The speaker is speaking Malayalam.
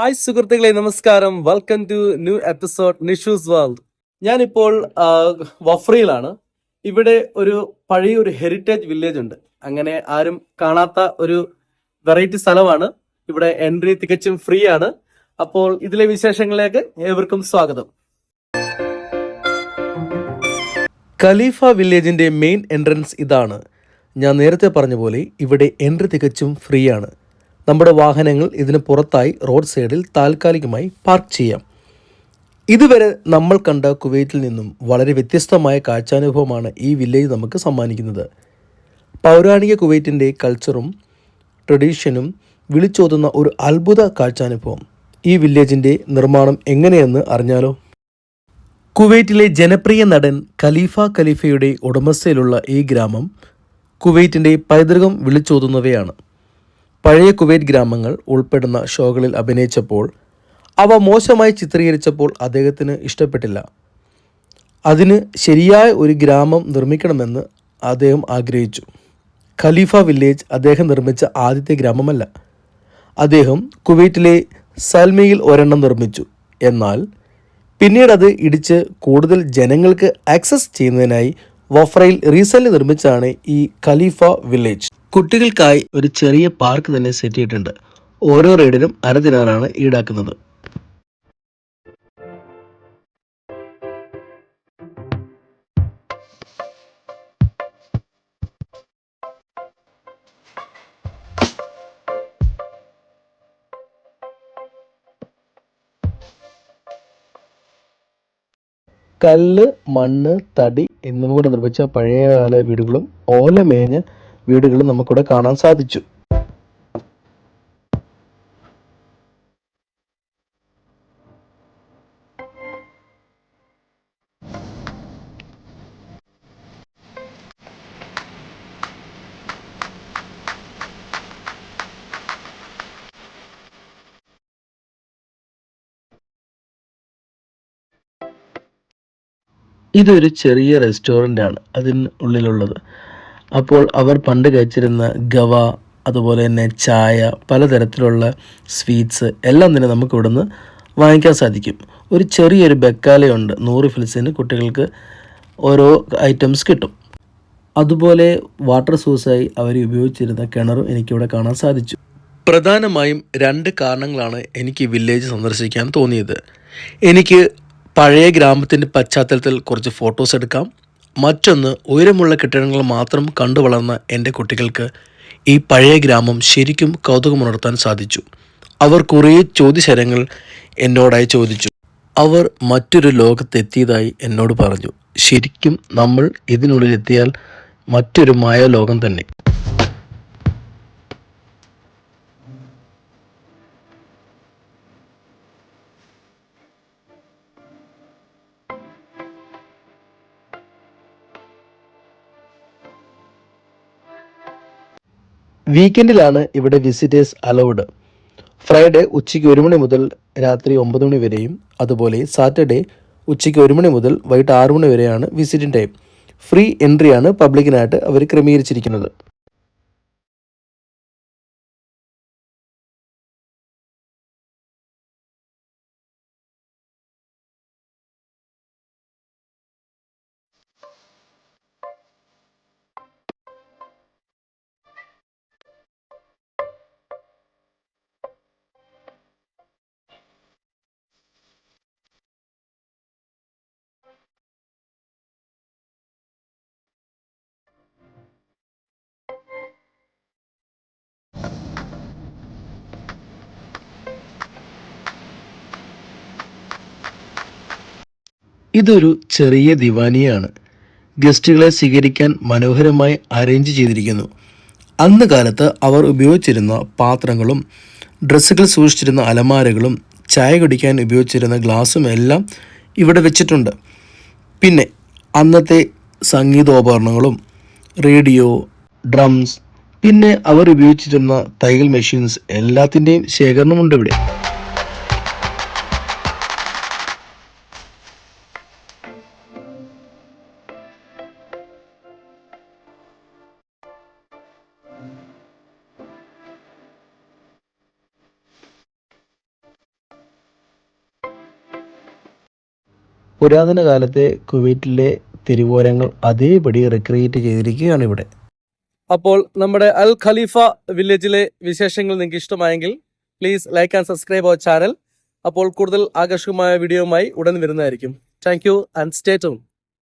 ഹായ് സുഹൃത്തുക്കളെ നമസ്കാരം. Welcome to new episode Nishoos world ഞാനിപ്പോൾ വഫ്രിയിലാണ്. ഇവിടെ ഒരു പഴയ ഒരു ഹെറിറ്റേജ് വില്ലേജ് ഉണ്ട്. അങ്ങനെ ആരും കാണാത്ത ഒരു വെറൈറ്റി സ്ഥലമാണ്. ഇവിടെ എൻട്രി തികച്ചും ഫ്രീ ആണ്. അപ്പോൾ ഇതിലെ വിശേഷങ്ങളിലേക്ക് ഏവർക്കും സ്വാഗതം. ഖലീഫ വില്ലേജിന്റെ മെയിൻ എൻട്രൻസ് ഇതാണ്. ഞാൻ നേരത്തെ പറഞ്ഞ പോലെ ഇവിടെ എൻട്രി തികച്ചും ഫ്രീ ആണ്. നമ്മുടെ വാഹനങ്ങൾ ഇതിന് പുറത്തായി റോഡ് സൈഡിൽ താൽക്കാലികമായി പാർക്ക് ചെയ്യാം. ഇതുവരെ നമ്മൾ കണ്ട കുവൈറ്റിൽ നിന്നും വളരെ വ്യത്യസ്തമായ കാഴ്ചാനുഭവമാണ് ഈ വില്ലേജ് നമുക്ക് സമ്മാനിക്കുന്നത്. പൗരാണിക കുവൈറ്റിന്റെ കൾച്ചറും ട്രഡീഷനും വിളിച്ചോതുന്ന ഒരു അത്ഭുത കാഴ്ചാനുഭവം. ഈ വില്ലേജിന്റെ നിർമ്മാണം എങ്ങനെയെന്ന് അറിഞ്ഞാലോ? കുവൈറ്റിലെ ജനപ്രിയ നടൻ ഖലീഫ ഖലീഫയുടെ ഉടമസ്ഥയിലുള്ള ഈ ഗ്രാമം കുവൈറ്റിന്റെ പൈതൃകം വിളിച്ചോതുന്നവയാണ്. പഴയ കുവൈറ്റ് ഗ്രാമങ്ങൾ ഉൾപ്പെടുന്ന ഷോകളിൽ അഭിനയിച്ചപ്പോൾ അവ മോശമായി ചിത്രീകരിച്ചപ്പോൾ അദ്ദേഹത്തിന് ഇഷ്ടപ്പെട്ടില്ല. അതിന് ശരിയായ ഒരു ഗ്രാമം നിർമ്മിക്കണമെന്ന് അദ്ദേഹം ആഗ്രഹിച്ചു. ഖലീഫ വില്ലേജ് അദ്ദേഹം നിർമ്മിച്ച ആദ്യത്തെ ഗ്രാമമല്ല. അദ്ദേഹം കുവൈറ്റിലെ സൽമയിൽ ഒരെണ്ണം നിർമ്മിച്ചു. എന്നാൽ പിന്നീട് അത് ഇടിച്ച് കൂടുതൽ ജനങ്ങൾക്ക് ആക്സസ് ചെയ്യുന്നതിനായി വഫ്രയിൽ റീസെന്റ് നിർമ്മിച്ചാണ് ഈ ഖലീഫ വില്ലേജ്. കുട്ടികൾക്കായി ഒരു ചെറിയ പാർക്ക് തന്നെ സെറ്റ് ചെയ്തിട്ടുണ്ട്. ഓരോ റൈഡിനും അര ദിനാറാണ് ഈടാക്കുന്നത്. കല്ല് മണ്ണ് തടി എന്നിവ കൊണ്ട് നിർമ്മിച്ച പഴയകാല വീടുകളും ഓല മേഞ്ഞ വീടുകളും നമുക്കിവിടെ കാണാൻ സാധിച്ചു. ഇതൊരു ചെറിയ റെസ്റ്റോറന്റ് ആണ് അതിന് ഉള്ളിലുള്ളത് അപ്പോൾ അവർ പണ്ട് കഴിച്ചിരുന്ന ഗവ അതുപോലെ തന്നെ ചായ പലതരത്തിലുള്ള സ്വീറ്റ്സ് എല്ലാം തന്നെ നമുക്ക് ഇവിടുന്ന് വാങ്ങിക്കാൻ സാധിക്കും. ഒരു ചെറിയൊരു ബെക്കാലയുണ്ട്. നൂറ് ഫിൽസിന് കുട്ടികൾക്ക് ഓരോ ഐറ്റംസ് കിട്ടും. അതുപോലെ വാട്ടർ സോഴ്സായി അവർ ഉപയോഗിച്ചിരുന്ന കിണറും എനിക്കിവിടെ കാണാൻ സാധിച്ചു. പ്രധാനമായും രണ്ട് കാരണങ്ങളാണ് എനിക്ക് വില്ലേജ് സന്ദർശിക്കാൻ തോന്നിയത്. എനിക്ക് പഴയ ഗ്രാമത്തിന്റെ പശ്ചാത്തലത്തിൽ കുറച്ച് ഫോട്ടോസ് എടുക്കാം. മറ്റൊന്ന് ഉയരമുള്ള കെട്ടിടങ്ങൾ മാത്രം കണ്ടു വളർന്ന എന്റെ കുട്ടികൾക്ക് ഈ പഴയ ഗ്രാമം ശരിക്കും കൗതുകമുണർത്താൻ സാധിച്ചു. അവർ കുറേ ചോദ്യശരങ്ങൾ എന്നോടായി ചോദിച്ചു. അവർ മറ്റൊരു ലോകത്തെത്തിയതായി എന്നോട് പറഞ്ഞു. ശരിക്കും നമ്മൾ ഇതിനുള്ളിലെത്തിയാൽ മറ്റൊരു മായ ലോകം തന്നെ. വീക്കെൻഡിലാണ് ഇവിടെ വിസിറ്റേഴ്സ് അലൗഡ് ഫ്രൈഡേ ഉച്ചയ്ക്ക് ഒരു മണി മുതൽ രാത്രി ഒമ്പത് മണി വരെയും അതുപോലെ സാറ്റർഡേ ഉച്ചയ്ക്ക് ഒരു മണി മുതൽ വൈകിട്ട് ആറ് മണി വരെയാണ് വിസിറ്റിംഗ് ടൈം ഫ്രീ എൻട്രിയാണ് പബ്ലിക്കിനായിട്ട് അവർ ക്രമീകരിച്ചിരിക്കുന്നത്. ഇതൊരു ചെറിയ ദിവാനിയാണ്. ഗസ്റ്റുകളെ സ്വീകരിക്കാൻ മനോഹരമായി അറേഞ്ച് ചെയ്തിരിക്കുന്നു. അന്ന് കാലത്ത് അവർ ഉപയോഗിച്ചിരുന്ന പാത്രങ്ങളും ഡ്രസ്സുകൾ സൂക്ഷിച്ചിരുന്ന അലമാരകളും ചായ കുടിക്കാൻ ഉപയോഗിച്ചിരുന്ന ഗ്ലാസും എല്ലാം ഇവിടെ വെച്ചിട്ടുണ്ട്. പിന്നെ അന്നത്തെ സംഗീതോപകരണങ്ങളും റേഡിയോ ഡ്രംസ് പിന്നെ അവർ ഉപയോഗിച്ചിരുന്ന തയ്യൽ മെഷീൻസ് എല്ലാത്തിന്റെയും ശേഖരണമുണ്ട് ഇവിടെ. പുരാതന കാലത്തെ കുവൈറ്റിലെ തിരുവോരങ്ങൾ അതേപടി റിക്രിയേറ്റ് ചെയ്തിരിക്കുകയാണ് ഇവിടെ. അപ്പോൾ നമ്മുടെ അൽ ഖലീഫ വില്ലേജിലെ വിശേഷങ്ങൾ നിങ്ങൾക്ക് ഇഷ്ടമായെങ്കിൽ please like and subscribe our channel അപ്പോൾ കൂടുതൽ ആകർഷകമായ വീഡിയോയുമായി ഉടൻ വരുന്നതായിരിക്കും. Thank you and stay tuned